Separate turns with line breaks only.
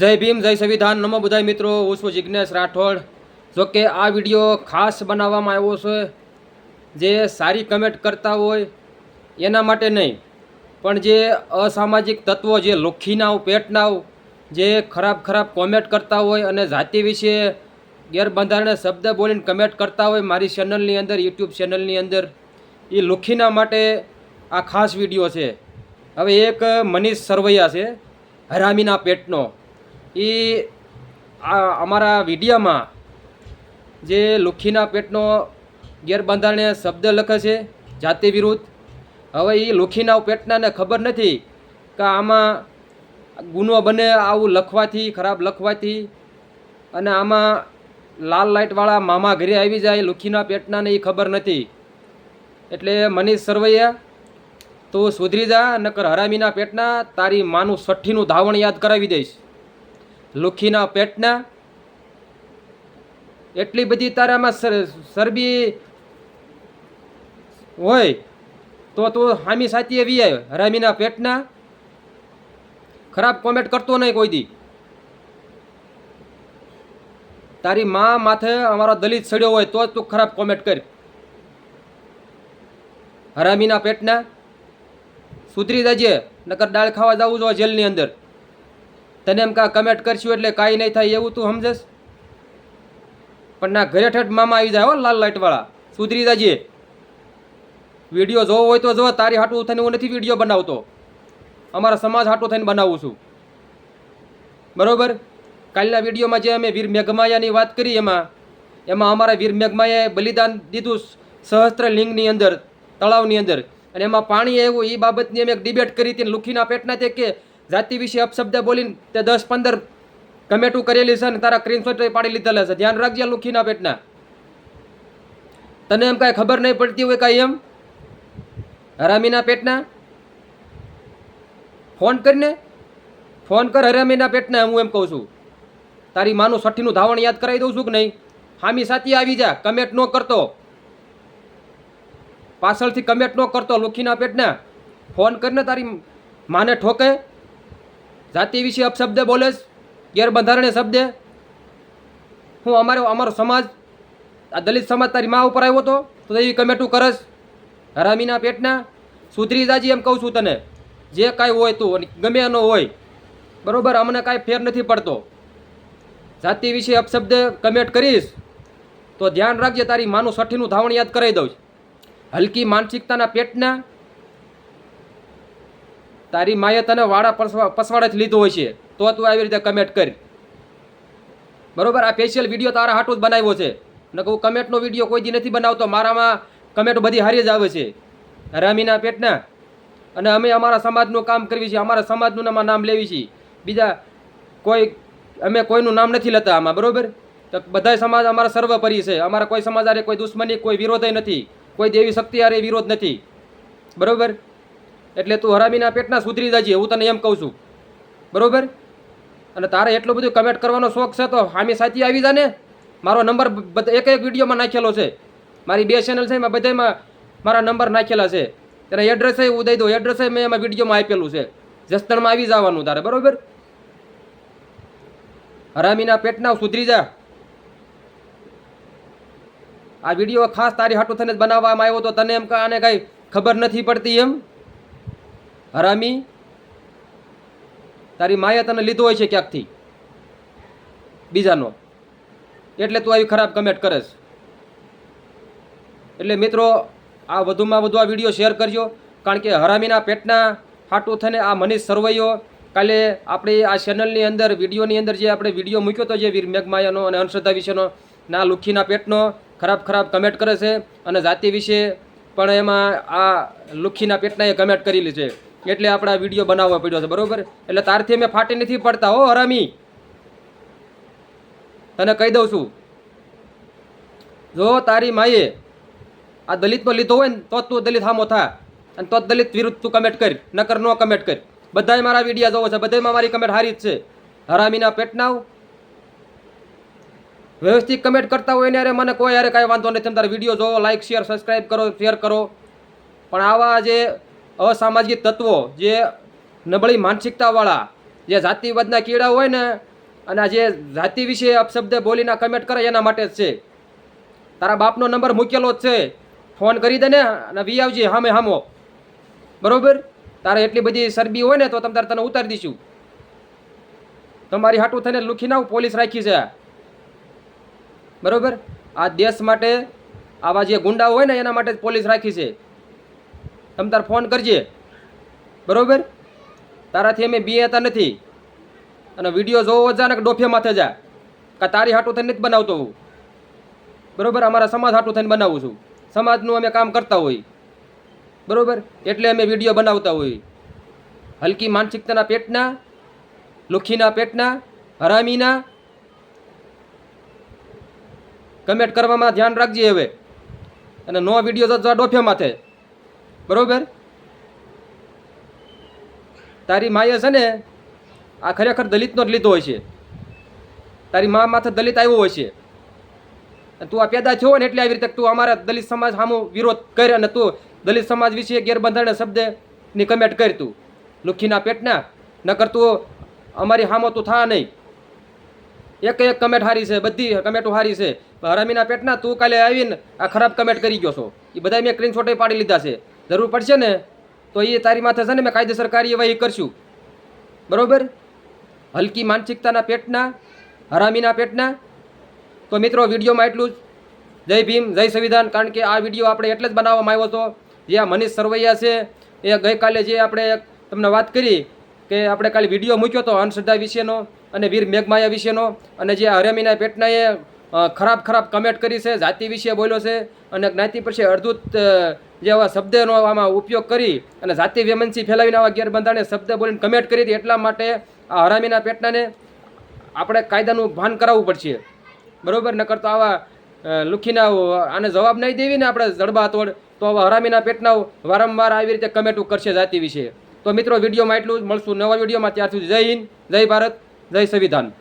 જય ભીમ, જય સંવિધાન. નમો બધાય મિત્રો, હું છું જિજ્ઞેશ રાઠોડ. જો કે આ વીડિયો ખાસ બનાવવામાં આવ્યો છે, જે સારી કમેન્ટ કરતા હોય એના માટે નહીં, પણ જે અસામાજિક તત્વો, જે લુખ્ખીનાવ પેટનાવ જે ખરાબ ખરાબ કોમેન્ટ કરતા હોય અને જાતિ વિશે ગેરબંધારણે શબ્દ બોલીને કમેન્ટ કરતા હોય મારી ચેનલની અંદર યુટ્યુબ ચેનલની અંદર એ લોખીના માટે આ ખાસ વીડિયો છે. હવે એક મનીષ સરવૈયા છે, હરામીના પેટનો. એ આ અમારા વિડીયામાં જે લુખીના પેટનો ગેરબંધારણીય શબ્દ લખે છે, જાતિ વિરુદ્ધ. હવે એ લુખીના પેટનાને ખબર નથી કે આમાં ગુનો બને આવું લખવાથી, ખરાબ લખવાથી. અને આમાં લાલ લાઇટવાળા મામા ઘરે આવી જાય, લુખીના પેટનાને એ ખબર નથી. એટલે મનીષ સરવૈયા, તું સુધરી જા, નકર હરામીના પેટના તારી માનું સઠ્ઠીનું ધાવણ યાદ કરાવી દઈશ. લુખીના પેટના? એટલી બધી તારામાં સરબી હોય, તો તું હામી સાચી એવી આવે હરામીના પેટના? ખરાબ કોમેન્ટ કરતો નહીં કોઈ દી. તારી માં માથે અમારો દલિત સડ્યો હોય, તો જ તું ખરાબ કોમેન્ટ કર. હરામીના પેટના? સુધરી જજે, નકર દાળ ખાવા જવું જોઈએ જેલની અંદર. તને એમ કાં કમેન્ટ કરશું એટલે કાંઈ નહીં થાય એવું તું સમજસ પણ ના, ઘરે ઠેઠ મામા આવી જાય હો, લાલ લાઇટવાળા સુધરી જજે. વીડિયો જોવો હોય તો જો તારી હાટું થઈને હું નથી વીડિયો બનાવતો. અમારા સમાજ હાટું થઈને બનાવું છું. બરાબર? કાલના વિડીયોમાં જે અમે વીર મેઘમાયાની વાત કરી એમાં એમાં અમારા વીર મેઘમાયાએ બલિદાન દીધું સહસ્ત્ર લિંગની અંદર, તળાવની અંદર. અને એમાં પાણી આવ્યું એ બાબતની અમે એક ડિબેટ કરી હતી લુખીના પેટના તે કે જાતિ વિશે અપશબ્દ બોલીને તે દસ પંદર કમેન્ટો કરેલી છે ને તારા સ્ક્રીનશોટ પાડી લીધેલા છે. ધ્યાન રાખજે લુખીના પેટના. તને એમ કાંઈ ખબર નહીં પડતી હોય કાંઈ એમ? હરામીના પેટના? ફોન કરીને? ફોન કર હરામીના પેટના, હું એમ કહું છું. તારી માનું સઠ્ઠીનું ધાવણ યાદ કરાવી દઉં છું કે નહીં? હામી સાથી આવી જા કમેન્ટ ન કરતો. પાછળથી કમેન્ટ ન કરતો લુખીના પેટના. ફોન કરીને તારી માને ઠોકે. જાતિ વિશે અપશબ્દ બોલેસ ગેરબંધારણીય શબ્દ? હું અમારો અમારો સમાજ, આ દલિત સમાજ તારી મા ઉપર આવ્યો હતો તો એવી કમેટું કરસ હરામીના પેટના? સુધરી જાજી એમ કહું છું તને. જે કાંઈ હોય તું ગમે એનો હોય. બરાબર, અમને કાંઈ ફેર નથી પડતો. જાતિ વિશે અપશબ્દ કમેન્ટ કરીશ, તો ધ્યાન રાખજે, તારી માનું સઠ્ઠીનું ધાવણ યાદ કરાવી દઉં હલકી માનસિકતાના પેટના તારી માએ તને વાળા પસવાડેથી લીધો હોય છે. તો તું આવી રીતે કમેન્ટ કર. બરોબર? આ સ્પેશિયલ વીડિયો તારા હાટું જ બનાવ્યો છે. ને હું કમેન્ટનો વીડિયો કોઈ દી નથી બનાવતો. મારામાં કમેન્ટ બધી હારી જ આવે છે. રામીના પેટના. અને અમે અમારા સમાજનું કામ કરવી છીએ અમારા સમાજનું એમાં નામ લેવી છીએ બીજા કોઈ અમે કોઈનું નામ નથી લેતા આમાં. બરોબર? તો બધાય સમાજ અમારા સર્વપરી છે. અમારા કોઈ સમાજ હારે કોઈ દુશ્મની, કોઈ વિરોધય નથી. કોઈ દેવી શક્તિ હારે વિરોધ નથી. બરોબર? એટલે તું હરામીના પેટના સુધરી જજે હું તને એમ કહું છું. બરાબર? અને તારે એટલું બધું કમેન્ટ કરવાનો શોખ છે તો હામી સાથી આવી જાને મારો નંબર એક એક વિડીયોમાં નાખેલો છે. મારી બે ચેનલ છે, એમાં બધામાં મારા નંબર નાખેલા છે. ત્યારે એડ્રેસ હું દઈ દઉં. એડ્રેસ મેં એમાં વિડીયોમાં આપેલું છે. જસદણમાં આવી જવાનું તારે, બરોબર? હરામીના પેટના સુધરી જા. આ વીડિયો ખાસ તારી હાટું થઈને બનાવવામાં આવ્યો તો તને એમ કે આને કાંઈ ખબર નથી પડતી એમ? હરામી, તારી માએ તને લીધો હોય છે ક્યાંકથી? બીજાનો. એટલે તું આવી ખરાબ કમેન્ટ કરેશ એટલે મિત્રો, આ વધુમાં વધુ આ વીડિયો શેર કરજો, કારણ કે હરામીના પેટના હાટું થઈને આ મનીષ સરવૈયો કાલે આપણી આ ચેનલની અંદર, વિડીયોની અંદર જે આપણે વીડિયો મૂક્યો હતો જે વીર મેઘમાયાનો અને અંશ્રદ્ધા વિશેનો, ના લુખીના પેટનો ખરાબ ખરાબ કમેન્ટ કરે છે અને જાતિ વિશે પણ એમાં આ લુખીના પેટના એ કમેન્ટ કરેલી છે. એટલે આપણે આ વીડિયો બનાવવો પડ્યો છે, બરોબર? એટલે તારથી અમે ફાટી નથી પડતા, હો, હરામી. તને કહી દઉં છું. જો તારી માએ આ દલિતનો લીધો હોય ને, તો તું દલિત હામો થા. અને તો દલિત વિરુદ્ધ તું કમેન્ટ કર, નકર નો કમેન્ટ કર. બધાય મારા વિડીયા જોવો છે બધાય મારી કમેન્ટ હારી જ છે. હરામીના પેટનાવ વ્યવસ્થિત કમેન્ટ કરતા હોય ને અરે મને કોઈ યારે કાંઈ વાંધો નથી. તારા વીડિયો જોવો લાઇક શેર સબસ્ક્રાઈબ કરો શેર કરો. પણ આવા જે અસામાજિક તત્વો જે નબળી માનસિકતાવાળા, જે જાતિવાદના કીડા હોય ને, અને જે જાતિ વિશે અપશબ્દ બોલીને કમેન્ટ કરે એના માટે જ છે. તારા બાપનો નંબર મૂકેલો જ છે. ફોન કરી દે ને, અને વી આવજે હામે હામો. બરાબર? તારે એટલી બધી ચરબી હોય ને, તો તમ તારે તને ઉતારી દઈશું. તમારી હાટું થઈને લુખી ના પોલીસ રાખી છે. બરાબર? આ દેશ માટે આવા જે ગુંડા હોય ને, એના માટે પોલીસ રાખી છે. તમ તાર ફોન કરજે. બરાબર? તારાથી અમે બીએતા નથી. અને વીડિયો જોવો જા ને ડોફે માથે જા. કે તારી હાટું થઈને નથી બનાવતો હું. બરાબર? અમારા સમાજ હાટું થઈને બનાવું છું. સમાજનું અમે કામ કરતા હોય. બરોબર? એટલે અમે વીડિયો બનાવતા હોય. હલકી માનસિકતાના પેટના, લુખીના પેટના, હરામીના. કમેન્ટ કરવામાં ધ્યાન રાખજે હવે. અને નો વીડિયો તો ડોફે માથે. બરોબર? તારી માએ છે ને આ ખરેખર દલિતનો જ લીધો હોય છે. તારી મા માથે દલિત આવ્યો હોય છે. તું આ પેદા થયો ને એટલે આવી રીતે તું અમારા દલિત સમાજ સામો વિરોધ કર અને તું દલિત સમાજ વિશે ગેરબંધારણ શબ્દની કમેન્ટ કર તું. લુખીના પેટના નકર તું અમારી સામો તું થા નહીં. એક એક કમેન્ટ હારી છે, બધી કમેન્ટો હારી છે. હરામીના પેટના તું કાલે આવીને આ ખરાબ કમેન્ટ કરી ગયો છો. એ બધા મેં સ્ક્રીનશોટે પાડી લીધા છે. જરૂર પડશે ને, તો એ તારી માથે છે ને મેં કાયદેસર કાર્યવાહી કરશું. બરાબર? હલકી માનસિકતાના પેટના, હરામીના પેટના. તો મિત્રો, વિડીયોમાં એટલું જ. જય ભીમ, જય સંવિધાન, કારણ કે આ વીડિયો આપણે એટલે જ બનાવવામાં આવ્યો હતો. જે આ મનીષ સરવૈયા છે, એ ગઈકાલે જે આપણે તમને વાત કરી કે આપણે કાલે વીડિયો મૂક્યો હતો અંધશ્રદ્ધા વિશેનો અને વીર મેઘમાયા વિશેનો અને જે હરામીના પેટના એ ખરાબ ખરાબ કમેન્ટ કરી છે, જાતિ વિશે બોલ્યો છે અને જ્ઞાતિ પછી અડધૂત જે આવા શબ્દનો આમાં ઉપયોગ કરી અને જાતિ વેમનસી ફેલાવીને આવા ગેરબંધારણે શબ્દ બોલીને કમેન્ટ કરી હતી એટલા માટે આ હરામીના પેટનાને આપણે કાયદાનું ભાન કરાવવું પડશે. બરાબર? નકર તો આવા લુખીના આને જવાબ નહીં દેવી ને આપણે જડબા તોડ તો આવા હરામીના પેટના વારંવાર આવી રીતે કમેન્ટ કરશે જાતિ વિશે. તો મિત્રો, વિડીયોમાં એટલું જ. મળશું નવા વિડીયોમાં. ત્યાર સુધી જય હિન્દ, જય ભારત, જય સંવિધાન.